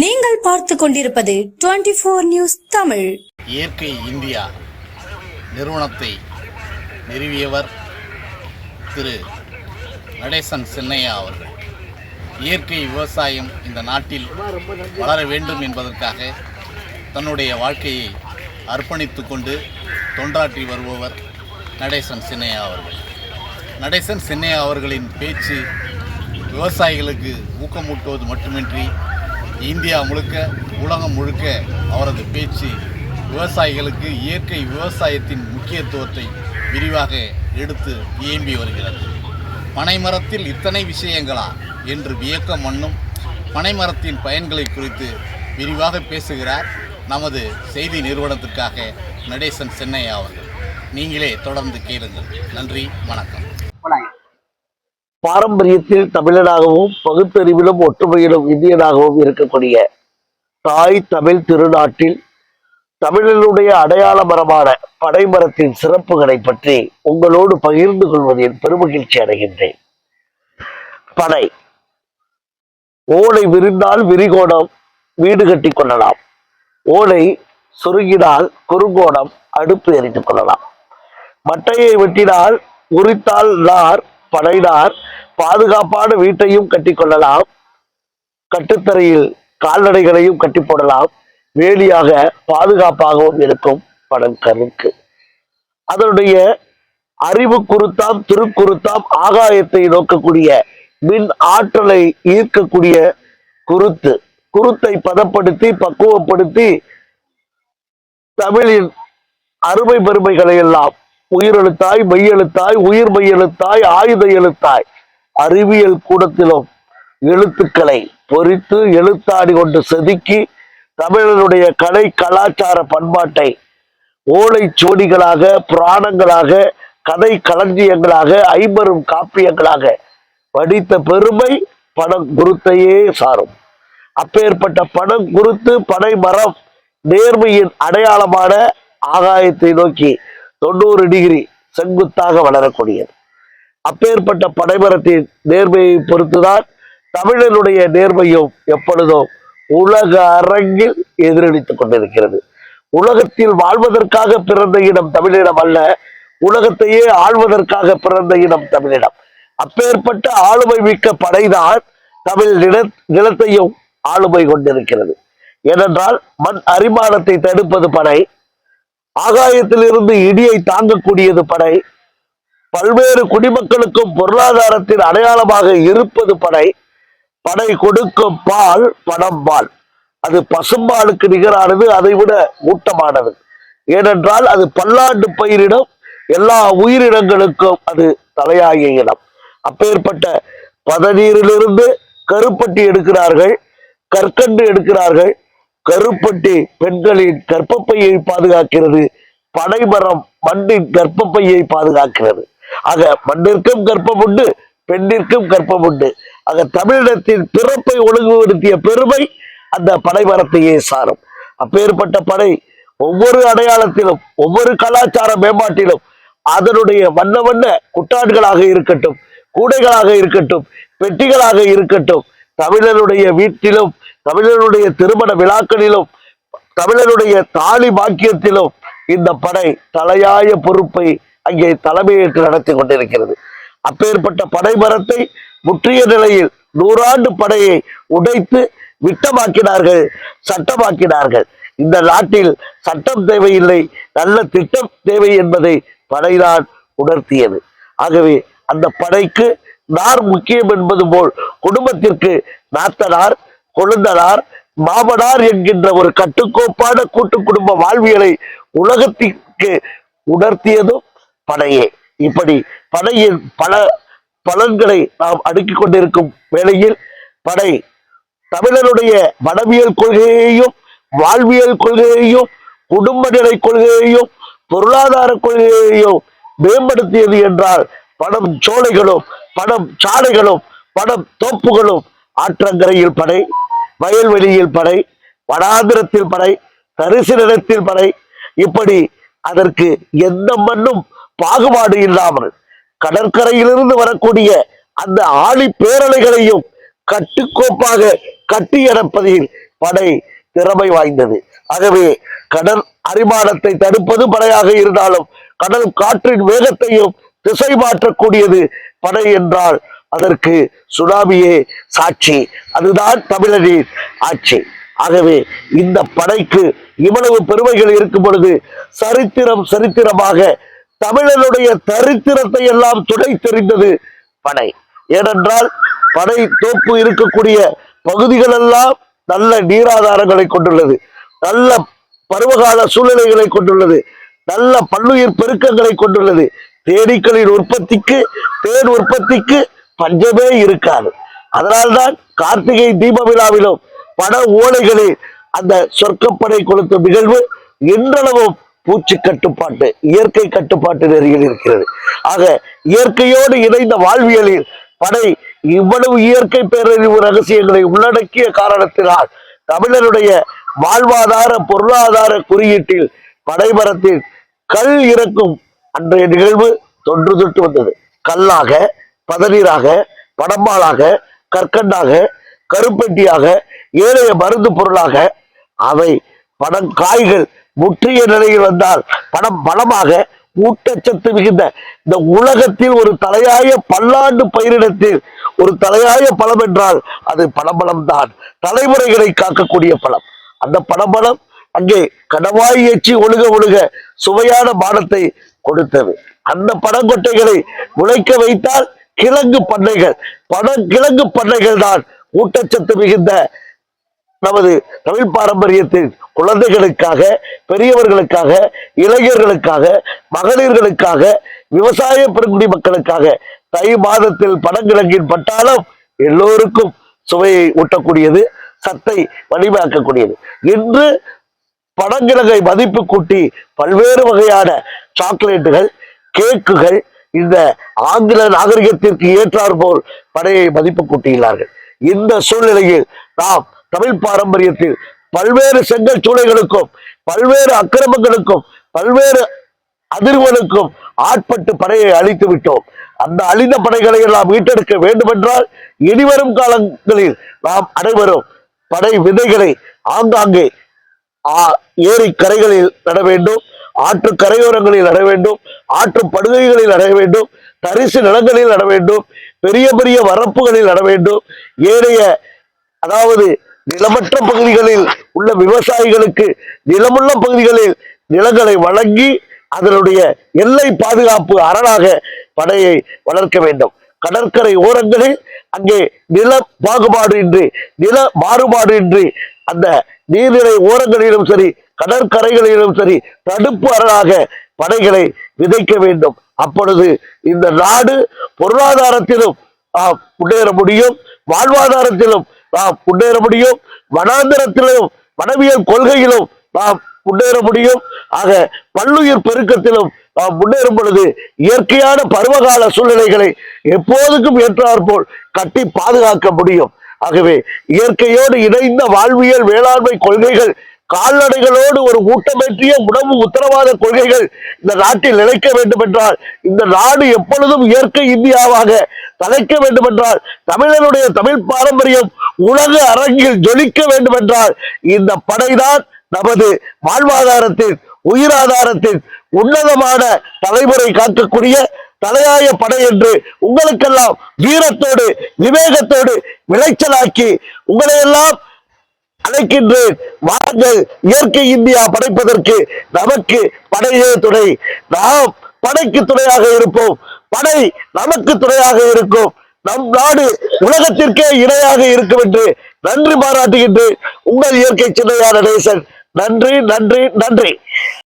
நீங்கள் பார்த்து கொண்டிருப்பது டுவெண்டி போர் நியூஸ் தமிழ். இயற்கை இந்தியா நிறுவனத்தை நிறுவியவர் திரு நடேசன் சின்னையா அவர்கள். இயற்கை விவசாயம் இந்த நாட்டில் வளர வேண்டும் என்பதற்காக தன்னுடைய வாழ்க்கையை அர்ப்பணித்து கொண்டு தொண்டாற்றி வருபவர் நடேசன் சின்னையா அவர்கள். நடேசன் சின்னையா அவர்களின் பேச்சு விவசாயிகளுக்கு ஊக்கமூட்டுவது மட்டுமின்றி இந்தியா முழுக்க உலகம் முழுக்க அவரது பேச்சு விவசாயிகளுக்கு இயற்கை விவசாயத்தின் முக்கியத்துவத்தை விரிவாக எடுத்து இயம்பி வருகிறது. பனைமரத்தில் இத்தனை விஷயங்களா? என்று வியக்கம் மண்ணும் பனைமரத்தின் பயன்களை குறித்து விரிவாக பேசுகிறார் நமது செய்தி நிறுவனத்திற்காக நடேசன் சென்னையா அவர்கள். நீங்களே தொடர்ந்து கேளுங்கள். நன்றி வணக்கம். பாரம்பரியத்தில் தமிழனாகவும் பகுத்தறிவிலும் ஒற்றுமையிலும் இந்தியனாகவும் இருக்கக்கூடிய தாய் தமிழ் திருநாட்டில் தமிழனுடைய அடையாள மரமான பனைமரத்தின் சிறப்புகளை பற்றி உங்களோடு பகிர்ந்து கொள்வதில் பெருமகிழ்ச்சி அடைகின்றேன். பனை. ஓலை விரிந்தால் விரிகோணம் வீடு கட்டி கொள்ளலாம். ஓலை சுருங்கினால் குறுங்கோணம் அடுப்பு எரிந்து கொள்ளலாம். மட்டையை வெட்டினால் உரித்தால் நார் படைனார் பாதுகாப்பான வீட்டையும் கட்டி கொள்ளலாம் கட்டுத்தரையில் கால்நடைகளையும் கட்டி போடலாம் வேலியாக பாதுகாப்பாகவும் இருக்கும் படம் கருக்கு அதனுடைய அறிவு குருத்தாம் திருக்குருத்தாம் ஆகாயத்தை நோக்கக்கூடிய மின் ஆற்றலை ஈர்க்கக்கூடிய குருத்து. குருத்தை பதப்படுத்தி பக்குவப்படுத்தி தமிழின் அருமை பெருமைகளை எல்லாம் உயிரெழுத்தாய் மெய்யெழுத்தாய் உயிர் மெய்யெழுத்தாய் ஆயுத எழுத்தாய். அறிவியல் கூடத்திலும் எழுத்துக்களை பொறித்து எழுத்தாடி கொண்டு செதுக்கி தமிழனுடைய கலை கலாச்சார பண்பாட்டை ஓலை சோடிகளாக புராணங்களாக கதை களஞ்சியங்களாக ஐம்பெரும் காப்பியங்களாக வடித்த பெருமை பணம் குருத்தையே சாரும். அப்பேற்பட்ட பணம் குருத்து பனை மரம் நேர்மையின் அடையாளமான ஆகாயத்தை நோக்கி தொண்ணூறு டிகிரி செங்குத்தாக வளரக்கூடியது. அப்பேற்பட்ட பனைமரத்தின் நேர்மையை பொறுத்துதான் தமிழனுடைய நேர்மையும் எப்பொழுதும் உலக அரங்கில் எதிரொலித்துக் கொண்டிருக்கிறது. உலகத்தில் வாழ்வதற்காக பிறந்த இனம் தமிழிடம் அல்ல உலகத்தையே ஆள்வதற்காக பிறந்த இனம் தமிழிடம் அப்பேற்பட்ட ஆளுமை மிக்க படைதான் தமிழ் நில நிலத்தையும் ஆளுமை கொண்டிருக்கிறது. ஏனென்றால் மண் அரிமானத்தை தடுப்பது படை ஆகாயத்திலிருந்து இடியை தாங்கக்கூடியது படை. பல்வேறு குடிமக்களுக்கும் பொருளாதாரத்தின் அடையாளமாக இருப்பது படை. படை கொடுக்கும் பால் படம் பால். அது பசும்பாலுக்கு நிகரானது அதை விட ஊட்டமானது. ஏனென்றால் அது பல்லாண்டு பயிரிடம் எல்லா உயிரினங்களுக்கும் அது தலையாய இடம் அப்பேற்பட்ட பதநீரிலிருந்து கருப்பட்டி எடுக்கிறார்கள் கற்கண்டு எடுக்கிறார்கள் கருப்பட்டி பெண்களின் கர்ப்பப்பையை பாதுகாக்கிறது. பனைமரம் மண்ணின் கர்ப்பப்பையை பாதுகாக்கிறது. ஆக மண்ணிற்கும் கர்ப்பம் உண்டு பெண்ணிற்கும் கர்ப்பம் உண்டு. ஆக தமிழினத்தின் பிறப்பை ஒழுங்குபடுத்திய பெருமை அந்த பனைமரத்தையே சாரும். அப்பேற்பட்ட படை ஒவ்வொரு அடையாளத்திலும் ஒவ்வொரு கலாச்சார மேம்பாட்டிலும் அதனுடைய வண்ண வண்ண குட்டான்களாக இருக்கட்டும் கூடைகளாக இருக்கட்டும் பெட்டிகளாக இருக்கட்டும் தமிழனுடைய வீட்டிலும் தமிழனுடைய திருமண விழாக்களிலும் தமிழனுடைய தாலி பாக்கியத்திலும் இந்த படை தலையாய பொறுப்பை அங்கே தலைமையேற்று நடத்தி கொண்டிருக்கிறது. அப்பேற்பட்ட படைமரத்தை முற்றிய நிலையில் நூறாண்டு படையை உடைத்து விட்டமாக்கினார்கள் சட்டமாக்கினார்கள். இந்த நாட்டில் சட்டம் தேவையில்லை நல்ல திட்டம் தேவை என்பதை படைதான் உணர்த்தியது. ஆகவே அந்த படைக்கு நார் முக்கியம் என்பது போல் குடும்பத்திற்கு நாத்தனார் கொழுந்தனார் மாமனார் என்கின்ற ஒரு கட்டுக்கோப்பான கூட்டு குடும்ப வாழ்வியலை உலகத்திற்கு உணர்த்தியதும் படையே இப்படி படையின் பல பலன்களை நாம் அடுக்கிக் கொண்டிருக்கும் வேளையில் படை தமிழருடைய மனவியல் கொள்கையையும் வாழ்வியல் கொள்கையையும் குடும்ப நிலை கொள்கையையும் பொருளாதார கொள்கையையும் மேம்படுத்தியது என்றால் பணம் சோலைகளும் பணம் சாலைகளும் பணம் தோப்புகளும் ஆற்றங்கரையில் படை வயல்வெளியில் படை வடாந்திரத்தில் படை தரிசு நிலத்தில் படை. இப்படி அதற்கு எந்த மண்ணும் பாகுபாடு இல்லாமல் கடற்கரையிலிருந்து வரக்கூடிய அந்த ஆழி பேரலைகளையும் கட்டுக்கோப்பாக கட்டியடப்பதில் படை திறமை வாய்ந்தது. ஆகவே கடல் அரிமானத்தை தடுப்பது படையாக இருந்தாலும் கடல் காற்றின் வேகத்தையும் திசை மாற்றக்கூடியது படை என்றால் அதற்கு சுனாமியே சாட்சி. அதுதான் தமிழரின் ஆட்சி. ஆகவே இந்த படைக்கு இவ்வளவு பெருமைகள் இருக்கும் பொழுது சரித்திரம் சரித்திரமாக தமிழனுடைய தரித்திரத்தை எல்லாம் துடை தெரிந்தது படை. ஏனென்றால் படை தோப்பு இருக்கக்கூடிய பகுதிகள் எல்லாம் நல்ல நீராதாரங்களை கொண்டுள்ளது. நல்ல பருவகால சூழ்நிலைகளை கொண்டுள்ளது. நல்ல பல்லுயிர் பெருக்கங்களை கொண்டுள்ளது. தேனீக்களின் உற்பத்திக்கு தேன் உற்பத்திக்கு பஞ்சமே இருக்காது. அதனால்தான் கார்த்திகை தீப விழாவிலும் பட ஓலைகளில் அந்த சொர்க்கப்படை கொடுத்த நிகழ்வு இன்றளவும் பூச்சி கட்டுப்பாட்டு இயற்கை கட்டுப்பாட்டு நெறியில் இருக்கிறது. ஆக இயற்கையோடு இணைந்த வாழ்வியலில் படை இவ்வளவு இயற்கை பேரறிவு ரகசியங்களை உள்ளடக்கிய காரணத்தினால் தமிழருடைய வாழ்வாதார பொருளாதார குறியீட்டில் படைமரத்தில் கல் இறக்கும் அன்றைய நிகழ்வு தொன்று தொட்டு வந்தது. கல்லாக பதநீராக படம்பாலாக கற்கண்டாக கருப்பெட்டியாக ஏனைய மருந்து பொருளாக அவை படம் காய்கள் முற்றிய நிலையில் வந்தால் படம் பலமாக ஊட்டச்சத்து மிகுந்த இந்த உலகத்தில் ஒரு தலையாய பல்லாண்டு பயிரிடத்தில் ஒரு தலையாய பழம் என்றால் அது பழம்பழம் தான் தலைமுறைகளை காக்கக்கூடிய பழம் அந்த பழம்பழம் அங்கே கடவாய் எச்சி ஒழுக ஒழுக சுவையான பானத்தை கொடுத்தது. அந்த பனங்கொட்டைகளை முளைக்க வைத்தால் கிழங்கு பண்ணைகள். பன கிழங்கு பண்ணைகள் தான் ஊட்டச்சத்து மிகுந்த நமது தமிழ் பாரம்பரியத்தின் குழந்தைகளுக்காக பெரியவர்களுக்காக இளைஞர்களுக்காக மகளிர்களுக்காக விவசாய பெருங்குடி மக்களுக்காக தை மாதத்தில் பனங்கிழங்கின் பட்டாளம் எல்லோருக்கும் சுவையை ஊட்டக்கூடியது சத்தை வலிமையாக்கக்கூடியது இன்று பனங்கிழங்கை மதிப்பு கூட்டி பல்வேறு வகையான சாக்லேட்டுகள் கேக்குகள் இந்த ஆங்கில நாகரிகத்திற்கு ஏற்றாற்போல் படையை மதிப்பு கூட்டியுள்ளார்கள் இந்த சூழ்நிலையில் நாம் தமிழ் பாரம்பரியத்தில் பல்வேறு செங்கல் சூளைகளுக்கும் பல்வேறு அக்கிரமங்களுக்கும் பல்வேறு அதிர்வுகளுக்கும் ஆட்பட்டு படையை அழித்து விட்டோம். அந்த அழிந்த படைகளை எல்லாம் மீட்டெடுக்க வேண்டுமென்றால் இனிவரும் காலங்களில் நாம் அனைவரும் படை விதைகளை ஆங்காங்கே ஆ- ஏரி கரைகளில் நட வேண்டும். ஆற்று கரையோரங்களில் நட வேண்டும் ஆற்று படுகைகளில் நட வேண்டும் தரிசு நிலங்களில் நட வேண்டும் பெரிய பெரிய வரப்புகளில் நட வேண்டும். ஏனைய அதாவது நிலமற்ற பகுதிகளில் உள்ள விவசாயிகளுக்கு நிலமுள்ள பகுதிகளில் நிலங்களை வழங்கி அதனுடைய எல்லை பாதுகாப்பு அரணாக படையை வளர்க்க வேண்டும். கடற்கரை ஓரங்களில் அங்கே நில பாகுபாடு இன்றி நில மாறுபாடு இன்றி அந்த நீர்நிலை ஓரங்களிலும் சரி கடற்கரைகளிலும் சரி தடுப்பு அரணாக படைகளை விதைக்க வேண்டும். அப்பொழுது இந்த நாடு பொருளாதாரத்திலும் முன்னேற முடியும். வாழ்வாதாரத்திலும் நாம் முன்னேற முடியும். வனாந்திரத்திலும் வனவியல் கொள்கையிலும் நாம் முன்னேற முடியும். ஆக பல்லுயிர் பெருக்கத்திலும் நாம் முன்னேறும் பொழுது இயற்கையான பருவகால சூழ்நிலைகளை எப்போதுக்கும் ஏற்றாற்போல் கட்டி பாதுகாக்க முடியும். ஆகவே இயற்கையோடு இணைந்த வாழ்வியல் வேளாண்மை கொள்கைகள் கால்நடைகளோடு ஒரு ஊட்டமேற்றிய உணவு உத்தரவாத கொள்கைகள் இந்த நாட்டில் நிலைக்க வேண்டும் என்றால் இந்த நாடு எப்பொழுதும் இயற்கை இந்தியாவாக தலைக்க வேண்டும் என்றால் தமிழனுடைய தமிழ் பாரம்பரியம் உலக அரங்கில் ஜொலிக்க வேண்டும் என்றால் இந்த படைதான் நமது வாழ்வாதாரத்தின் உயிராதாரத்தின் உன்னதமான தலைமுறை காக்கக்கூடிய தலையாய படை என்று உங்களுக்கெல்லாம் வீரத்தோடு விவேகத்தோடு விளைச்சலாக்கி உங்களையெல்லாம் அழைக்கின்றேன். வாருங்கள் இயற்கை இந்தியா படைப்பதற்கு நமக்கு படையே துணை. நாம் படைக்கு துணையாக இருப்போம். படை நமக்கு துணையாக இருக்கும். நம் நாடு உலகத்திற்கே இணையாக இருக்கும் என்று நன்றி பாராட்டுகின்றேன். உங்கள் இயற்கை சின்னையான நேசன் நன்றி நன்றி நன்றி.